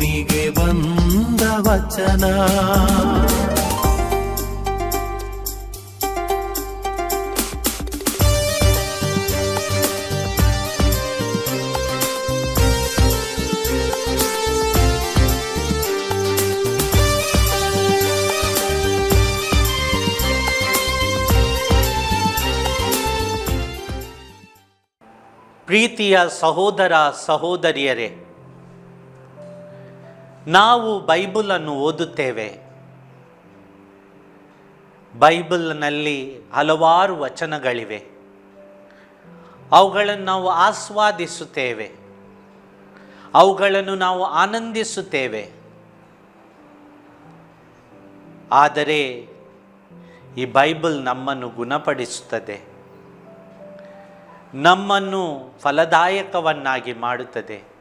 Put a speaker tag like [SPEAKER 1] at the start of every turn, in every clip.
[SPEAKER 1] ಭೂಮಿಗೆ ಬಂದ ವಚನ.
[SPEAKER 2] ಪ್ರೀತಿಯ ಸಹೋದರ ಸಹೋದರಿಯರೇ ನಾವು ಬೈಬಲನ್ನು ಓದುತ್ತೇವೆ. ಬೈಬಲ್ನಲ್ಲಿ ಹಲವಾರು ವಚನಗಳಿವೆ. ಅವುಗಳನ್ನು ನಾವು ಆಸ್ವಾದಿಸುತ್ತೇವೆ. ಅವುಗಳನ್ನು ನಾವು ಆನಂದಿಸುತ್ತೇವೆ. ಆದರೆ ಈ ಬೈಬಲ್ ನಮ್ಮನ್ನು ಗುಣಪಡಿಸುತ್ತದೆ. ನಮ್ಮನ್ನು ಫಲದಾಯಕವನ್ನಾಗಿ ಮಾಡುತ್ತದೆ.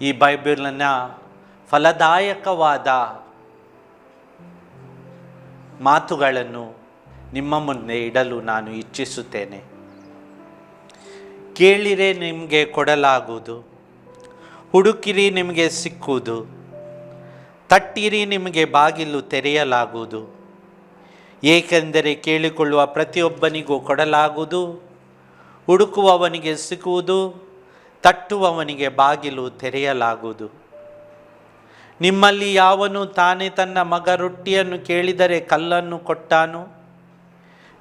[SPEAKER 2] ಈ ಬೈಬಲನ್ನ ಫಲದಾಯಕವಾದ ಮಾತುಗಳನ್ನು ನಿಮ್ಮ ಮುಂದೆ ಇಡಲು ನಾನು ಇಚ್ಛಿಸುತ್ತೇನೆ. ಕೇಳಿರೆ ನಿಮಗೆ ಕೊಡಲಾಗುವುದು, ಹುಡುಕಿರಿ ನಿಮಗೆ ಸಿಕ್ಕುವುದು, ತಟ್ಟಿರಿ ನಿಮಗೆ ಬಾಗಿಲು ತೆರೆಯಲಾಗುವುದು. ಏಕೆಂದರೆ ಕೇಳಿಕೊಳ್ಳುವ ಪ್ರತಿಯೊಬ್ಬನಿಗೂ ಕೊಡಲಾಗುವುದು, ಹುಡುಕುವವನಿಗೆ ಸಿಕ್ಕುವುದು ತಟ್ಟುವವನಿಗೆ ಬಾಗಿಲು ತೆರೆಯಲಾಗುವುದು. ನಿಮ್ಮಲ್ಲಿ ಯಾವನು ತಾನೇ ತನ್ನ ಮಗ ರೊಟ್ಟಿಯನ್ನು ಕೇಳಿದರೆ ಕಲ್ಲನ್ನು ಕೊಟ್ಟಾನು?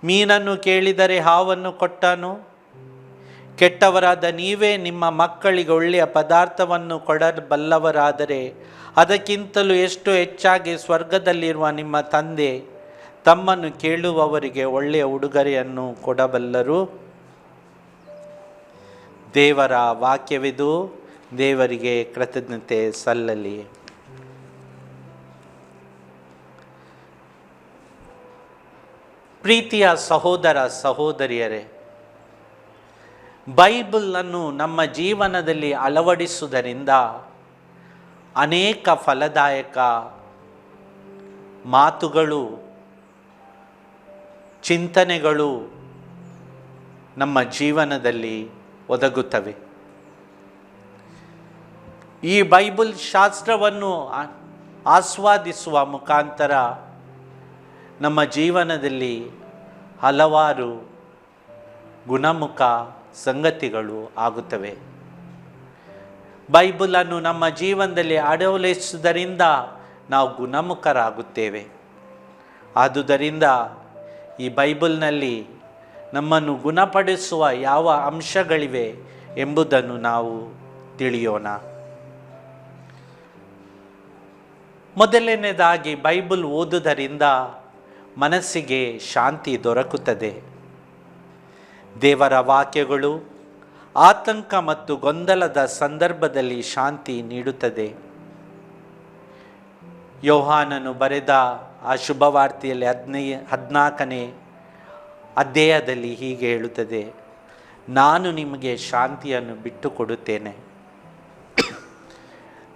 [SPEAKER 2] ಮೀನನ್ನು ಕೇಳಿದರೆ ಹಾವನ್ನು ಕೊಟ್ಟಾನು? ಕೆಟ್ಟವರಾದ ನೀವೇ ನಿಮ್ಮ ಮಕ್ಕಳಿಗೆ ಒಳ್ಳೆಯ ಪದಾರ್ಥವನ್ನು ಕೊಡಬಲ್ಲವರಾದರೆ ಅದಕ್ಕಿಂತಲೂ ಎಷ್ಟು ಹೆಚ್ಚಾಗಿ ಸ್ವರ್ಗದಲ್ಲಿರುವ ನಿಮ್ಮ ತಂದೆ ತಮ್ಮನ್ನು ಕೇಳುವವರಿಗೆ ಒಳ್ಳೆಯ ಉಡುಗೊರೆಯನ್ನು ಕೊಡಬಲ್ಲರು. ದೇವರ ವಾಕ್ಯವಿದು ದೇವರಿಗೆ ಕೃತಜ್ಞತೆ ಸಲ್ಲಲಿ. ಪ್ರೀತಿಯ ಸಹೋದರ ಸಹೋದರಿಯರೇ ಬೈಬಲನ್ನು ನಮ್ಮ ಜೀವನದಲ್ಲಿ ಅಳವಡಿಸುವುದರಿಂದ ಅನೇಕ ಫಲದಾಯಕ ಮಾತುಗಳು, ಚಿಂತನೆಗಳು ನಮ್ಮ ಜೀವನದಲ್ಲಿ ಒದಗುತ್ತವೆ. ಈ ಬೈಬಲ್ ಶಾಸ್ತ್ರವನ್ನು ಆಸ್ವಾದಿಸುವ ಮುಖಾಂತರ ನಮ್ಮ ಜೀವನದಲ್ಲಿ ಹಲವಾರು ಗುಣಮುಖ ಸಂಗತಿಗಳು ಆಗುತ್ತವೆ. ಬೈಬಲನ್ನು ನಮ್ಮ ಜೀವನದಲ್ಲಿ ಅಡವಲಿಸುವುದರಿಂದ ನಾವು ಗುಣಮುಖರಾಗುತ್ತೇವೆ. ಆದುದರಿಂದ ಈ ಬೈಬಲ್ನಲ್ಲಿ ನಮ್ಮನ್ನು ಗುಣಪಡಿಸುವ ಯಾವ ಅಂಶಗಳಿವೆ ಎಂಬುದನ್ನು ನಾವು ತಿಳಿಯೋಣ. ಮೊದಲನೇದಾಗಿ ಬೈಬಲ್ ಓದುವುದರಿಂದ ಮನಸ್ಸಿಗೆ ಶಾಂತಿ ದೊರಕುತ್ತದೆ. ದೇವರ ವಾಕ್ಯಗಳು ಆತಂಕ ಮತ್ತು ಗೊಂದಲದ ಸಂದರ್ಭದಲ್ಲಿ ಶಾಂತಿ ನೀಡುತ್ತದೆ. ಯೋಹಾನನು ಬರೆದ ಆ ಶುಭವಾರ್ತೆಯಲ್ಲಿ ಹದಿನೈ, ಹದಿನಾಲ್ಕನೇ ಅಧ್ಯಾಯದಲ್ಲಿ ಹೀಗೆ ಹೇಳುತ್ತದೆ, ನಾನು ನಿಮಗೆ ಶಾಂತಿಯನ್ನು ಬಿಟ್ಟು ಕೊಡುತ್ತೇನೆ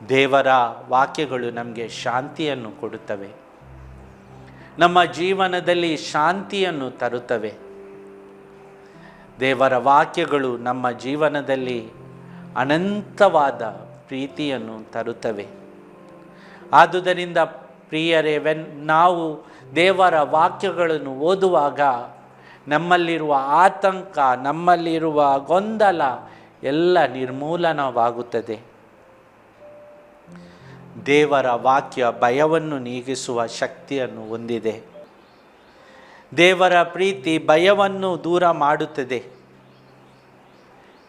[SPEAKER 2] ದೇವರ ವಾಕ್ಯಗಳು ನಮಗೆ ಶಾಂತಿಯನ್ನು ಕೊಡುತ್ತವೆ. ನಮ್ಮ ಜೀವನದಲ್ಲಿ ಶಾಂತಿಯನ್ನು ತರುತ್ತವೆ. ದೇವರ ವಾಕ್ಯಗಳು ನಮ್ಮ ಜೀವನದಲ್ಲಿ ಅನಂತವಾದ ಪ್ರೀತಿಯನ್ನು ತರುತ್ತವೆ. ಆದುದರಿಂದ ಪ್ರಿಯರೇ ವೆನ್ ನಾವು ದೇವರ ವಾಕ್ಯಗಳನ್ನು ಓದುವಾಗ ನಮ್ಮಲ್ಲಿರುವ ಆತಂಕ, ನಮ್ಮಲ್ಲಿರುವ ಗೊಂದಲ ಎಲ್ಲ ನಿರ್ಮೂಲನವಾಗುತ್ತದೆ. ದೇವರ ವಾಕ್ಯ ಭಯವನ್ನು ನೀಗಿಸುವ ಶಕ್ತಿಯನ್ನು ಹೊಂದಿದೆ. ದೇವರ ಪ್ರೀತಿ ಭಯವನ್ನು ದೂರ ಮಾಡುತ್ತದೆ.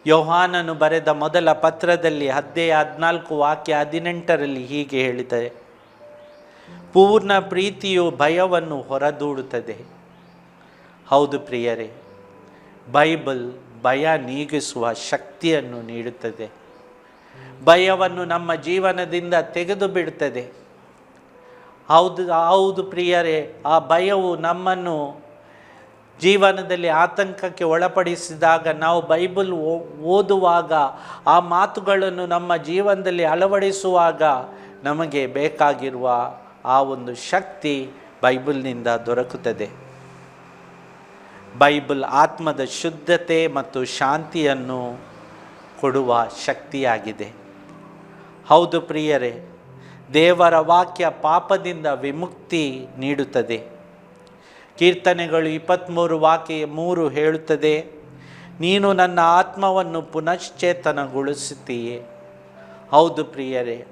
[SPEAKER 2] ಯೋಹಾನನು ಬರೆದ ಮೊದಲ ಪತ್ರದಲ್ಲಿ ಹದ್ದೇ ಹದಿನಾಲ್ಕು, ವಾಕ್ಯ ಹದಿನೆಂಟರಲ್ಲಿ ಹೀಗೆ ಹೇಳಿದೆ. ಪೂರ್ಣ ಪ್ರೀತಿಯು ಭಯವನ್ನು ಹೊರದೂಡುತ್ತದೆ. ಹೌದು ಪ್ರಿಯರೇ, ಬೈಬಲ್ ಭಯ ನೀಗಿಸುವ ಶಕ್ತಿಯನ್ನು ನೀಡುತ್ತದೆ. ಭಯವನ್ನು ನಮ್ಮ ಜೀವನದಿಂದ ತೆಗೆದು ಬಿಡುತ್ತದೆ ಹೌದು ಹೌದು ಪ್ರಿಯರೇ, ಆ ಭಯವು ನಮ್ಮನ್ನು ಜೀವನದಲ್ಲಿ ಆತಂಕಕ್ಕೆ ಒಳಪಡಿಸಿದಾಗ ನಾವು ಬೈಬಲ್ ಓದುವಾಗ ಆ ಮಾತುಗಳನ್ನು ನಮ್ಮ ಜೀವನದಲ್ಲಿ ಅಳವಡಿಸುವಾಗ ನಮಗೆ ಬೇಕಾಗಿರುವ ಆ ಒಂದು ಶಕ್ತಿ ಬೈಬಲ್ನಿಂದ ದೊರಕುತ್ತದೆ. ಬೈಬಲ್ ಆತ್ಮದ ಶುದ್ಧತೆ ಮತ್ತು ಶಾಂತಿಯನ್ನು ಕೊಡುವ ಶಕ್ತಿಯಾಗಿದೆ. ಹೌದು ಪ್ರಿಯರೇ, ದೇವರ ವಾಕ್ಯ ಪಾಪದಿಂದ ವಿಮುಕ್ತಿ ನೀಡುತ್ತದೆ. ಕೀರ್ತನೆಗಳು ಇಪ್ಪತ್ತ್ಮೂರು ವಾಕ್ಯ ಮೂರು ಹೇಳುತ್ತದೆ, ನೀನು ನನ್ನ ಆತ್ಮವನ್ನು ಪುನಶ್ಚೇತನಗೊಳಿಸುತ್ತೀಯೇ. ಹೌದು ಪ್ರಿಯರೇ,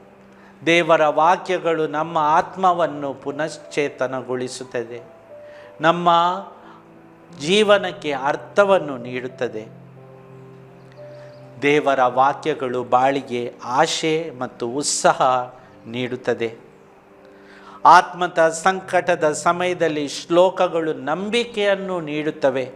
[SPEAKER 2] ದೇವರ ವಾಕ್ಯಗಳು ನಮ್ಮ ಆತ್ಮವನ್ನು ಪುನಶ್ಚೇತನಗೊಳಿಸುತ್ತದೆ. ನಮ್ಮ ಜೀವನಕ್ಕೆ ಅರ್ಥವನ್ನು ನೀಡುತ್ತದೆ. ದೇವರ ವಾಕ್ಯಗಳು ಬಾಳಿಗೆ ಆಶೆ ಮತ್ತು ಉತ್ಸಾಹ ನೀಡುತ್ತದೆ. ಆತ್ಮದ ಸಂಕಟದ ಸಮಯದಲ್ಲಿ ಶ್ಲೋಕಗಳು ನಂಬಿಕೆಯನ್ನು ನೀಡುತ್ತವೆ.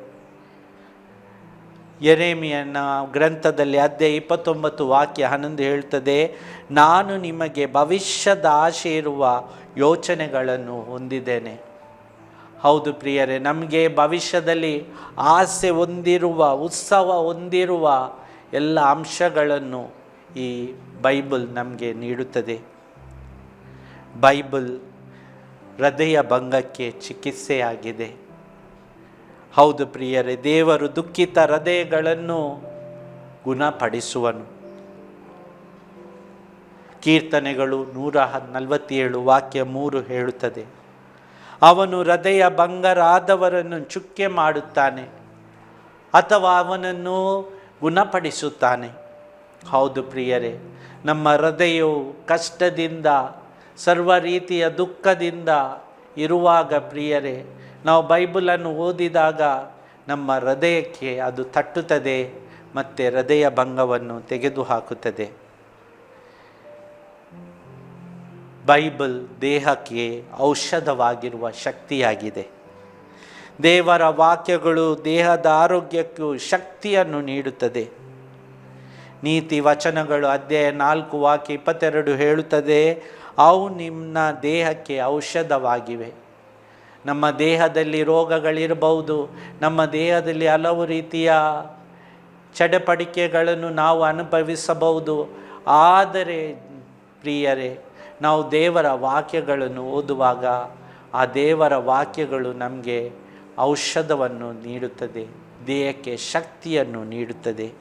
[SPEAKER 2] ಎರೇಮಿಯನ ಗ್ರಂಥದಲ್ಲಿ ಅಧ್ಯಾಯ ಇಪ್ಪತ್ತೊಂಬತ್ತು ವಾಕ್ಯ ಹನ್ನೊಂದು ಹೇಳ್ತದೆ ನಾನು ನಿಮಗೆ ಭವಿಷ್ಯದ ಆಶೆ ಇರುವ ಯೋಚನೆಗಳನ್ನು ಹೊಂದಿದ್ದೇನೆ. ಹೌದು ಪ್ರಿಯರೇ, ನಮಗೆ ಭವಿಷ್ಯದಲ್ಲಿ ಆಸೆ ಹೊಂದಿರುವ, ಉತ್ಸವ ಹೊಂದಿರುವ ಎಲ್ಲ ಅಂಶಗಳನ್ನು ಈ ಬೈಬಲ್ ನಮಗೆ ನೀಡುತ್ತದೆ. ಬೈಬಲ್ ಹೃದಯ ಭಂಗಕ್ಕೆ ಚಿಕಿತ್ಸೆಯಾಗಿದೆ. ಹೌದು ಪ್ರಿಯರೇ, ದೇವರು ದುಃಖಿತ ಹೃದಯಗಳನ್ನು ಗುಣಪಡಿಸುವನು. ಕೀರ್ತನೆಗಳು ನೂರ ನಲವತ್ತೇಳು ವಾಕ್ಯ ಮೂರು ಹೇಳುತ್ತದೆ. ಅವನು ಹೃದಯ ಭಂಗರಾದವರನ್ನು ಚುಕ್ಕೆ ಮಾಡುತ್ತಾನೆ ಅಥವಾ ಅವನನ್ನು ಗುಣಪಡಿಸುತ್ತಾನೆ. ಹೌದು ಪ್ರಿಯರೇ, ನಮ್ಮ ಹೃದಯವು ಕಷ್ಟದಿಂದ, ಸರ್ವ ರೀತಿಯ ದುಃಖದಿಂದ ಇರುವಾಗ ಪ್ರಿಯರೇ, ನಾವು ಬೈಬಲನ್ನು ಓದಿದಾಗ ನಮ್ಮ ಹೃದಯಕ್ಕೆ ಅದು ತಟ್ಟುತ್ತದೆ, ಮತ್ತು ಹೃದಯ ಭಂಗವನ್ನು ತೆಗೆದುಹಾಕುತ್ತದೆ. ಬೈಬಲ್ ದೇಹಕ್ಕೆ ಔಷಧವಾಗಿರುವ ಶಕ್ತಿಯಾಗಿದೆ. ದೇವರ ವಾಕ್ಯಗಳು ದೇಹದ ಆರೋಗ್ಯಕ್ಕೂ ಶಕ್ತಿಯನ್ನು ನೀಡುತ್ತದೆ. ನೀತಿ ವಚನಗಳು ಅಧ್ಯಾಯ ನಾಲ್ಕು ವಾಕ್ಯ ಇಪ್ಪತ್ತೆರಡು ಹೇಳುತ್ತದೆ, ಅವು ನಿಮ್ಮ ದೇಹಕ್ಕೆ ಔಷಧವಾಗಿವೆ. ನಮ್ಮ ದೇಹದಲ್ಲಿ ರೋಗಗಳಿರಬಹುದು, ನಮ್ಮ ದೇಹದಲ್ಲಿ ಹಲವು ರೀತಿಯ ಚಡಪಡಿಕೆಗಳನ್ನು ನಾವು ಅನುಭವಿಸಬಹುದು. ಆದರೆ ಪ್ರಿಯರೇ ನಾವು ದೇವರ ವಾಕ್ಯಗಳನ್ನು ಓದುವಾಗ ಆ ದೇವರ ವಾಕ್ಯಗಳು ನಮಗೆ ಔಷಧವನ್ನು ನೀಡುತ್ತದೆ, ದೇಹಕ್ಕೆ ಶಕ್ತಿಯನ್ನು ನೀಡುತ್ತದೆ.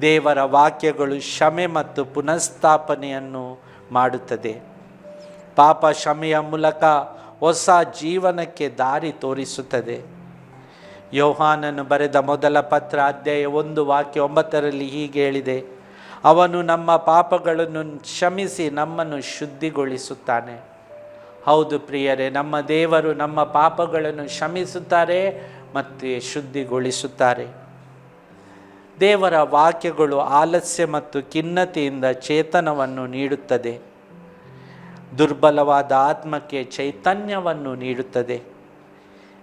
[SPEAKER 2] ದೇವರ ವಾಕ್ಯಗಳು ಕ್ಷಮೆ ಮತ್ತು ಪುನಃಸ್ಥಾಪನೆಯನ್ನು ಮಾಡುತ್ತದೆ. ಪಾಪ ಕ್ಷಮೆಯ ಮೂಲಕ ಹೊಸ ಜೀವನಕ್ಕೆ ದಾರಿ ತೋರಿಸುತ್ತದೆ. ಯೋಹಾನನ್ನು ಬರೆದ ಮೊದಲ ಪತ್ರ ಅಧ್ಯಾಯ ಒಂದು ವಾಕ್ಯ ಒಂಬತ್ತರಲ್ಲಿ ಹೀಗೆ ಹೇಳಿದೆ ಅವನು ನಮ್ಮ ಪಾಪಗಳನ್ನು ಕ್ಷಮಿಸಿ ನಮ್ಮನ್ನು ಶುದ್ಧಿಗೊಳಿಸುತ್ತಾನೆ. ಹೌದು ಪ್ರಿಯರೇ, ನಮ್ಮ ದೇವರು ನಮ್ಮ ಪಾಪಗಳನ್ನು ಕ್ಷಮಿಸುತ್ತಾರೆ ಮತ್ತು ಶುದ್ಧಿಗೊಳಿಸುತ್ತಾರೆ. ದೇವರ ವಾಕ್ಯಗಳು ಆಲಸ್ಯ ಮತ್ತು ಖಿನ್ನತೆಯಿಂದ ಚೇತನವನ್ನು ನೀಡುತ್ತದೆ. ದುರ್ಬಲವಾದ ಆತ್ಮಕ್ಕೆ ಚೈತನ್ಯವನ್ನು ನೀಡುತ್ತದೆ.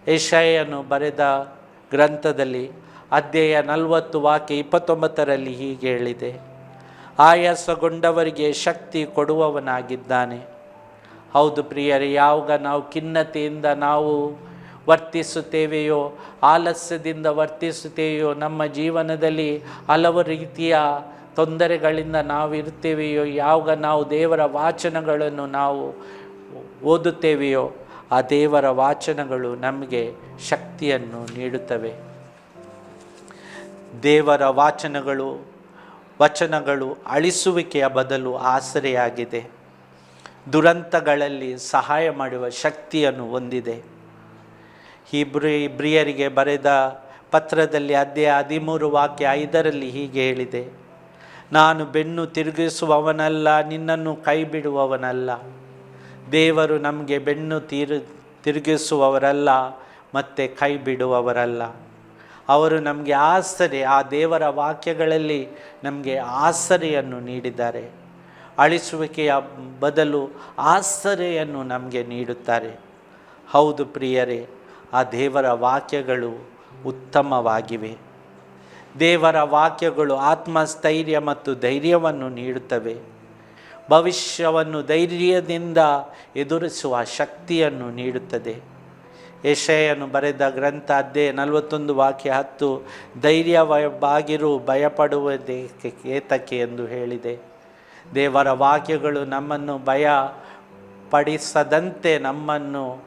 [SPEAKER 2] ಯಶಯನು ಬರೆದ ಗ್ರಂಥದಲ್ಲಿ ಅಧ್ಯಾಯ ನಲವತ್ತು ವಾಕ್ಯ ಇಪ್ಪತ್ತೊಂಬತ್ತರಲ್ಲಿ ಹೀಗೆ ಹೇಳಿದೆ. ಆಯಾಸಗೊಂಡವರಿಗೆ ಶಕ್ತಿ ಕೊಡುವವನಾಗಿದ್ದಾನೆ. ಹೌದು ಪ್ರಿಯರೇ, ಯಾವಾಗ ನಾವು ಖಿನ್ನತೆಯಿಂದ ನಾವು ವರ್ತಿಸುತ್ತೇವೆಯೋ, ಆಲಸ್ಯದಿಂದ ವರ್ತಿಸುತ್ತೇವೆಯೋ, ನಮ್ಮ ಜೀವನದಲ್ಲಿ ಹಲವು ರೀತಿಯ ತೊಂದರೆಗಳಿಂದ ನಾವು ಇರುತ್ತೇವೆಯೋ, ಯಾವಾಗ ನಾವು ದೇವರ ವಾಚನಗಳನ್ನು ನಾವು ಓದುತ್ತೇವೆಯೋ, ಆ ದೇವರ ವಾಚನಗಳು ನಮಗೆ ಶಕ್ತಿಯನ್ನು ನೀಡುತ್ತವೆ. ದೇವರ ವಾಚನಗಳು ವಚನಗಳು ಅಳಿಸುವಿಕೆಯ ಬದಲು ಆಸರೆಯಾಗಿದೆ. ದುರಂತಗಳಲ್ಲಿ ಸಹಾಯ ಮಾಡುವ ಶಕ್ತಿಯನ್ನು ಹೊಂದಿದೆ. ಹಿಬ್ರಿ, ಇಬ್ರಿಯರಿಗೆ ಬರೆದ ಪತ್ರದಲ್ಲಿ ಅದೇ ಹದಿಮೂರು ವಾಕ್ಯ ಐದರಲ್ಲಿ ಹೀಗೆ ಹೇಳಿದೆ. ನಾನು ಬೆನ್ನು ತಿರುಗಿಸುವವನಲ್ಲ, ನಿನ್ನನ್ನು ಕೈ ಬಿಡುವವನಲ್ಲ ದೇವರು ನಮಗೆ ಬೆನ್ನು ತೀರು, ತಿರುಗಿಸುವವರಲ್ಲ, ಮತ್ತು ಕೈ ಬಿಡುವವರಲ್ಲ ಅವರು ನಮಗೆ ಆಸರೆ, ಆ ದೇವರ ವಾಕ್ಯಗಳಲ್ಲಿ ನಮಗೆ ಆಸರೆಯನ್ನು ನೀಡಿದ್ದಾರೆ. ಅಳಿಸುವಿಕೆಯ ಬದಲು ಆಸರೆಯನ್ನು ನಮಗೆ ನೀಡುತ್ತಾರೆ. ಹೌದು ಪ್ರಿಯರೇ, ಆ ದೇವರ ವಾಕ್ಯಗಳು ಉತ್ತಮವಾಗಿವೆ. ದೇವರ ವಾಕ್ಯಗಳು ಆತ್ಮಸ್ಥೈರ್ಯ ಮತ್ತು ಧೈರ್ಯವನ್ನು ನೀಡುತ್ತವೆ. ಭವಿಷ್ಯವನ್ನು ಧೈರ್ಯದಿಂದ ಎದುರಿಸುವ ಶಕ್ತಿಯನ್ನು ನೀಡುತ್ತದೆ. ಯಶಯನು ಬರೆದ ಗ್ರಂಥ ಅದೇ ನಲವತ್ತೊಂದು ವಾಕ್ಯ ಹತ್ತು, ಧೈರ್ಯವಾಗಿರು, ಭಯಪಡುವುದೇಕೆ, ಏತಕ್ಕೆ ಎಂದು ಹೇಳಿದೆ. ದೇವರ ವಾಕ್ಯಗಳು ನಮ್ಮನ್ನು ಭಯ ಪಡಿಸದಂತೆ ನಮ್ಮನ್ನು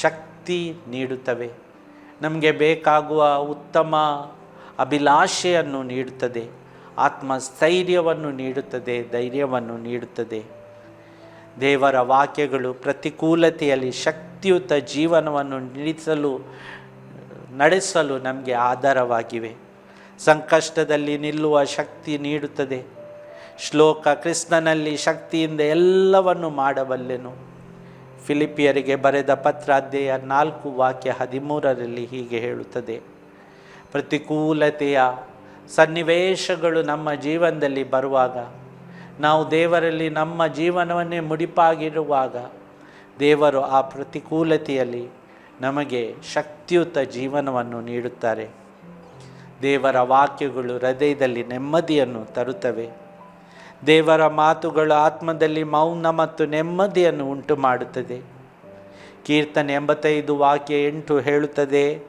[SPEAKER 2] ಶಕ್ತಿ ನೀಡುತ್ತವೆ. ನಮಗೆ ಬೇಕಾಗುವ ಉತ್ತಮ ಅಭಿಲಾಷೆಯನ್ನು ನೀಡುತ್ತದೆ. ಆತ್ಮಸ್ಥೈರ್ಯವನ್ನು ನೀಡುತ್ತದೆ, ಧೈರ್ಯವನ್ನು ನೀಡುತ್ತದೆ. ದೇವರ ವಾಕ್ಯಗಳು ಪ್ರತಿಕೂಲತೆಯಲ್ಲಿ ಶಕ್ತಿಯುತ ಜೀವನವನ್ನು ನಡೆಸಲು ನಡೆಸಲು ನಮಗೆ ಆಧಾರವಾಗಿವೆ. ಸಂಕಷ್ಟದಲ್ಲಿ ನಿಲ್ಲುವ ಶಕ್ತಿ ನೀಡುತ್ತದೆ. ಶ್ಲೋಕ ಕೃಷ್ಣನಲ್ಲಿ ಶಕ್ತಿಯಿಂದ ಎಲ್ಲವನ್ನು ಮಾಡಬಲ್ಲೆನು. ಫಿಲಿಪಿಯರಿಗೆ ಬರೆದ ಪತ್ರ ಅಧ್ಯಾಯ ನಾಲ್ಕು ವಾಕ್ಯ ಹದಿಮೂರರಲ್ಲಿ ಹೀಗೆ ಹೇಳುತ್ತದೆ. ಪ್ರತಿಕೂಲತೆಯ ಸನ್ನಿವೇಶಗಳು ನಮ್ಮ ಜೀವನದಲ್ಲಿ ಬರುವಾಗ ನಾವು ದೇವರಲ್ಲಿ ನಮ್ಮ ಜೀವನವನ್ನೇ ಮುಡಿಪಾಗಿರುವಾಗ ದೇವರು ಆ ಪ್ರತಿಕೂಲತೆಯಲ್ಲಿ ನಮಗೆ ಶಕ್ತಿಯುತ ಜೀವನವನ್ನು ನೀಡುತ್ತಾರೆ. ದೇವರ ವಾಕ್ಯಗಳು ಹೃದಯದಲ್ಲಿ ನೆಮ್ಮದಿಯನ್ನು ತರುತ್ತವೆ. ದೇವರ ಮಾತುಗಳು ಆತ್ಮದಲ್ಲಿ ಮೌನ ಮತ್ತು ನೆಮ್ಮದಿಯನ್ನು ಉಂಟು ಮಾಡುತ್ತದೆ ಕೀರ್ತನೆ ಎಂಬತ್ತೈದು ವಾಕ್ಯ ಎಂಟು ಹೇಳುತ್ತದೆ,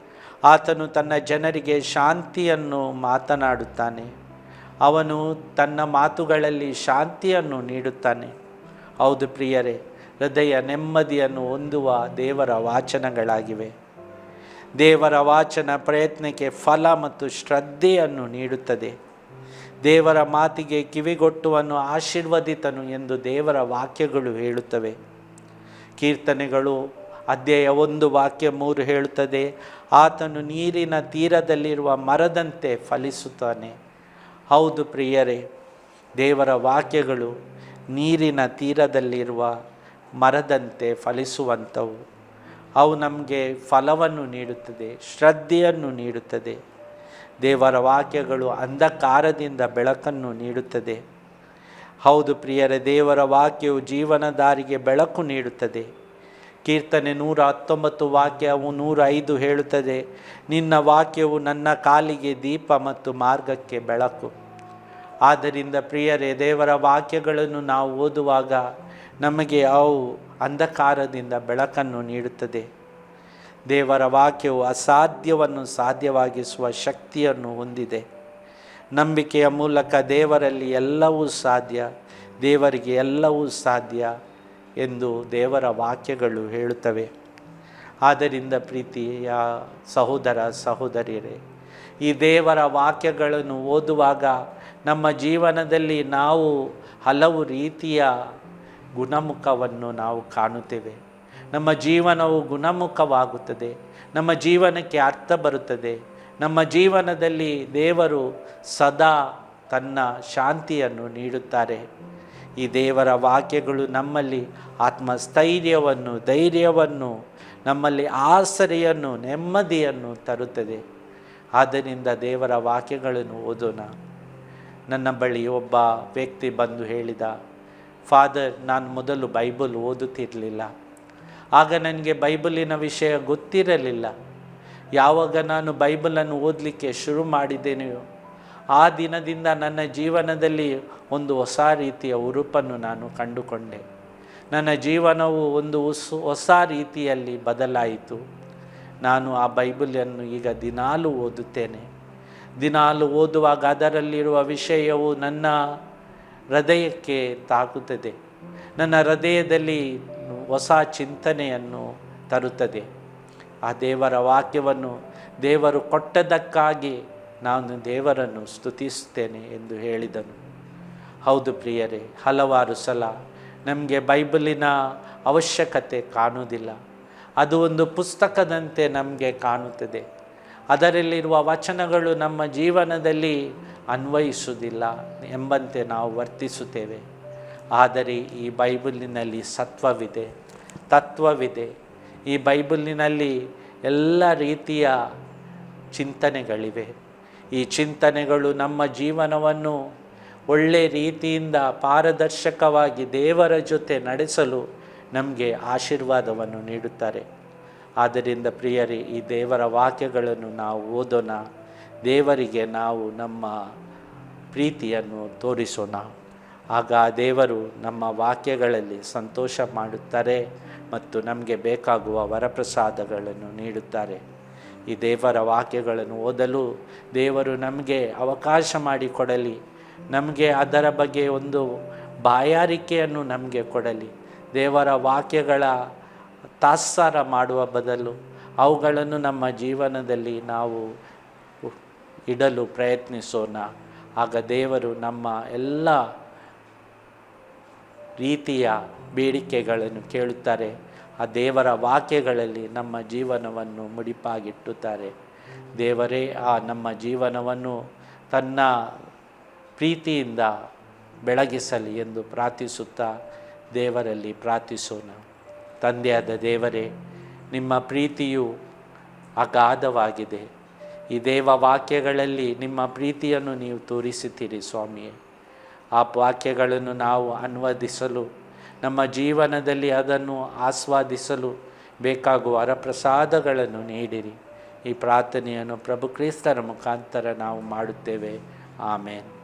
[SPEAKER 2] ಆತನು ತನ್ನ ಜನರಿಗೆ ಶಾಂತಿಯನ್ನು ಮಾತನಾಡುತ್ತಾನೆ. ಅವನು ತನ್ನ ಮಾತುಗಳಲ್ಲಿ ಶಾಂತಿಯನ್ನು ನೀಡುತ್ತಾನೆ. ಹೌದು ಪ್ರಿಯರೇ, ಹೃದಯ ನೆಮ್ಮದಿಯನ್ನು ಹೊಂದುವ ದೇವರ ವಾಚನಗಳಾಗಿವೆ. ದೇವರ ವಾಚನ ಪ್ರಯತ್ನಕ್ಕೆ ಫಲ ಮತ್ತು ಶ್ರದ್ಧೆಯನ್ನು ನೀಡುತ್ತದೆ. ದೇವರ ಮಾತಿಗೆ ಕಿವಿಗೊಟ್ಟುವನ್ನು ಆಶೀರ್ವದಿತನು ಎಂದು ದೇವರ ವಾಕ್ಯಗಳು ಹೇಳುತ್ತವೆ. ಕೀರ್ತನೆಗಳು, ಅಧ್ಯಾಯ ಒಂದು ವಾಕ್ಯ ಮೂರು ಹೇಳುತ್ತದೆ, ಆತನು ನೀರಿನ ತೀರದಲ್ಲಿರುವ ಮರದಂತೆ ಫಲಿಸುತ್ತಾನೆ. ಹೌದು ಪ್ರಿಯರೇ, ದೇವರ ವಾಕ್ಯಗಳು ನೀರಿನ ತೀರದಲ್ಲಿರುವ ಮರದಂತೆ ಫಲಿಸುವಂಥವು ಅವು ನಮಗೆ ಫಲವನ್ನು ನೀಡುತ್ತದೆ, ಶ್ರದ್ಧೆಯನ್ನು ನೀಡುತ್ತದೆ. ದೇವರ ವಾಕ್ಯಗಳು ಅಂಧಕಾರದಿಂದ ಬೆಳಕನ್ನು ನೀಡುತ್ತದೆ. ಹೌದು ಪ್ರಿಯರೇ, ದೇವರ ವಾಕ್ಯವು ಜೀವನದಾರಿಗೆ ಬೆಳಕು ನೀಡುತ್ತದೆ. ಕೀರ್ತನೆ ನೂರ ಹತ್ತೊಂಬತ್ತು ವಾಕ್ಯವು ನೂರ ಐದು ಹೇಳುತ್ತದೆ, ನಿನ್ನ ವಾಕ್ಯವು ನನ್ನ ಕಾಲಿಗೆ ದೀಪ ಮತ್ತು ಮಾರ್ಗಕ್ಕೆ ಬೆಳಕು. ಆದ್ದರಿಂದ ಪ್ರಿಯರೇ, ದೇವರ ವಾಕ್ಯಗಳನ್ನು ನಾವು ಓದುವಾಗ ನಮಗೆ ಅವು ಅಂಧಕಾರದಿಂದ ಬೆಳಕನ್ನು ನೀಡುತ್ತದೆ. ದೇವರ ವಾಕ್ಯವು ಅಸಾಧ್ಯವನ್ನು ಸಾಧ್ಯವಾಗಿಸುವ ಶಕ್ತಿಯನ್ನು ಹೊಂದಿದೆ. ನಂಬಿಕೆಯ ಮೂಲಕ ದೇವರಲ್ಲಿ ಎಲ್ಲವೂ ಸಾಧ್ಯ, ದೇವರಿಗೆ ಎಲ್ಲವೂ ಸಾಧ್ಯ ಎಂದು ದೇವರ ವಾಕ್ಯಗಳು ಹೇಳುತ್ತವೆ. ಆದ್ದರಿಂದ ಪ್ರೀತಿಯ ಸಹೋದರ ಸಹೋದರಿಯರೇ, ಈ ದೇವರ ವಾಕ್ಯಗಳನ್ನು ಓದುವಾಗ ನಮ್ಮ ಜೀವನದಲ್ಲಿ ನಾವು ಹಲವು ರೀತಿಯ ಗುಣಮುಖವನ್ನು ನಾವು ಕಾಣುತ್ತೇವೆ. ನಮ್ಮ ಜೀವನವು ಗುಣಮುಖವಾಗುತ್ತದೆ, ನಮ್ಮ ಜೀವನಕ್ಕೆ ಅರ್ಥ ಬರುತ್ತದೆ, ನಮ್ಮ ಜೀವನದಲ್ಲಿ ದೇವರು ಸದಾ ತನ್ನ ಶಾಂತಿಯನ್ನು ನೀಡುತ್ತಾರೆ. ಈ ದೇವರ ವಾಕ್ಯಗಳು ನಮ್ಮಲ್ಲಿ ಆತ್ಮಸ್ಥೈರ್ಯವನ್ನು, ಧೈರ್ಯವನ್ನು, ನಮ್ಮಲ್ಲಿ ಆಸರೆಯನ್ನು, ನೆಮ್ಮದಿಯನ್ನು ತರುತ್ತದೆ. ಆದ್ದರಿಂದ ದೇವರ ವಾಕ್ಯಗಳನ್ನು ಓದೋಣ. ನನ್ನ ಬಳಿ ಒಬ್ಬ ವ್ಯಕ್ತಿ ಬಂದು ಹೇಳಿದ, ಫಾದರ್, ನಾನು ಮೊದಲು ಬೈಬಲ್ ಓದುತ್ತಿರಲಿಲ್ಲ. ಆಗ ನನಗೆ ಬೈಬಲಿನ ವಿಷಯ ಗೊತ್ತಿರಲಿಲ್ಲ. ಯಾವಾಗ ನಾನು ಬೈಬಲನ್ನು ಓದಲಿಕ್ಕೆ ಶುರು ಮಾಡಿದ್ದೇನೆಯೋ ಆ ದಿನದಿಂದ ನನ್ನ ಜೀವನದಲ್ಲಿ ಒಂದು ಹೊಸ ರೀತಿಯ ಉರುಪನ್ನು ನಾನು ಕಂಡುಕೊಂಡೆ. ನನ್ನ ಜೀವನವು ಒಂದು ಹೊಸ ರೀತಿಯಲ್ಲಿ ಬದಲಾಯಿತು. ನಾನು ಆ ಬೈಬಲನ್ನು ಈಗ ದಿನಾಲು ಓದುತ್ತೇನೆ. ದಿನಾಲು ಓದುವಾಗ ಅದರಲ್ಲಿರುವ ವಿಷಯವು ನನ್ನ ಹೃದಯಕ್ಕೆ ತಾಕುತ್ತದೆ. ನನ್ನ ಹೃದಯದಲ್ಲಿ ಹೊಸ ಚಿಂತನೆಯನ್ನು ತರುತ್ತದೆ. ಆ ದೇವರ ವಾಕ್ಯವನ್ನು ದೇವರು ಕೊಟ್ಟದಕ್ಕಾಗಿ ನಾನು ದೇವರನ್ನು ಸ್ತುತಿಸ್ತೇನೆ ಎಂದು ಹೇಳಿದನು. ಹೌದು ಪ್ರಿಯರೇ, ಹಲವಾರು ಸಲ ನಮಗೆ ಬೈಬಲಿನ ಅವಶ್ಯಕತೆ ಕಾಣುವುದಿಲ್ಲ. ಅದು ಒಂದು ಪುಸ್ತಕದಂತೆ ನಮಗೆ ಕಾಣುತ್ತದೆ. ಅದರಲ್ಲಿರುವ ವಚನಗಳು ನಮ್ಮ ಜೀವನದಲ್ಲಿ ಅನ್ವಯಿಸುವುದಿಲ್ಲ ಎಂಬಂತೆ ನಾವು ವರ್ತಿಸುತ್ತೇವೆ. ಆದರೆ ಈ ಬೈಬಲಿನಲ್ಲಿ ಸತ್ವವಿದೆ, ತತ್ವವಿದೆ. ಈ ಬೈಬಲಿನಲ್ಲಿ ಎಲ್ಲ ರೀತಿಯ ಚಿಂತನೆಗಳಿವೆ. ಈ ಚಿಂತನೆಗಳು ನಮ್ಮ ಜೀವನವನ್ನು ಒಳ್ಳೆ ರೀತಿಯಿಂದ ಪಾರದರ್ಶಕವಾಗಿ ದೇವರ ಜೊತೆ ನಡೆಸಲು ನಮಗೆ ಆಶೀರ್ವಾದವನ್ನು ನೀಡುತ್ತಾರೆ. ಆದ್ದರಿಂದ ಪ್ರಿಯರೇ, ಈ ದೇವರ ವಾಕ್ಯಗಳನ್ನು ನಾವು ಓದೋಣ. ದೇವರಿಗೆ ನಾವು ನಮ್ಮ ಪ್ರೀತಿಯನ್ನು ತೋರಿಸೋಣ. ಆಗ ದೇವರು ನಮ್ಮ ವಾಕ್ಯಗಳಲ್ಲಿ ಸಂತೋಷ ಮಾಡುತ್ತಾರೆ ಮತ್ತು ನಮಗೆ ಬೇಕಾಗುವ ವರಪ್ರಸಾದಗಳನ್ನು ನೀಡುತ್ತಾರೆ. ಈ ದೇವರ ವಾಕ್ಯಗಳನ್ನು ಓದಲು ದೇವರು ನಮಗೆ ಅವಕಾಶ ಮಾಡಿಕೊಡಲಿ. ನಮಗೆ ಅದರ ಬಗ್ಗೆ ಒಂದು ಬಾಯಾರಿಕೆಯನ್ನು ನಮಗೆ ಕೊಡಲಿ. ದೇವರ ವಾಕ್ಯಗಳ ತಾತ್ಸಾರ ಮಾಡುವ ಬದಲು ಅವುಗಳನ್ನು ನಮ್ಮ ಜೀವನದಲ್ಲಿ ನಾವು ಇಡಲು ಪ್ರಯತ್ನಿಸೋಣ. ಆಗ ದೇವರು ನಮ್ಮ ಎಲ್ಲ ರೀತಿಯ ಬೇಡಿಕೆಗಳನ್ನು ಕೇಳುತ್ತಾರೆ. ಆ ದೇವರ ವಾಕ್ಯಗಳಲ್ಲಿ ನಮ್ಮ ಜೀವನವನ್ನು ಮುಡಿಪಾಗಿಟ್ಟುತ್ತಾರೆ. ದೇವರೇ, ಆ ನಮ್ಮ ಜೀವನವನ್ನು ತನ್ನ ಪ್ರೀತಿಯಿಂದ ಬೆಳಗಿಸಲಿ ಎಂದು ಪ್ರಾರ್ಥಿಸುತ್ತಾ ದೇವರಲ್ಲಿ ಪ್ರಾರ್ಥಿಸೋಣ. ತಂದೆಯಾದ ದೇವರೇ, ನಿಮ್ಮ ಪ್ರೀತಿಯು ಅಗಾಧವಾಗಿದೆ. ಈ ದೇವ ವಾಕ್ಯಗಳಲ್ಲಿ ನಿಮ್ಮ ಪ್ರೀತಿಯನ್ನು ನೀವು ತೋರಿಸುತ್ತೀರಿ ಸ್ವಾಮಿಯೇ. ಆ ವಾಕ್ಯಗಳನ್ನು ನಾವು ಅನ್ವದಿಸಲು ನಮ್ಮ ಜೀವನದಲ್ಲಿ ಅದನ್ನು ಆಸ್ವಾದಿಸಲು ಬೇಕಾಗುವ ವರಪ್ರಸಾದಗಳನ್ನು ನೀಡಿರಿ. ಈ ಪ್ರಾರ್ಥನೆಯನ್ನು ಪ್ರಭು ಕ್ರಿಸ್ತರ ಮುಖಾಂತರ ನಾವು ಮಾಡುತ್ತೇವೆ. ಆಮೇನ್.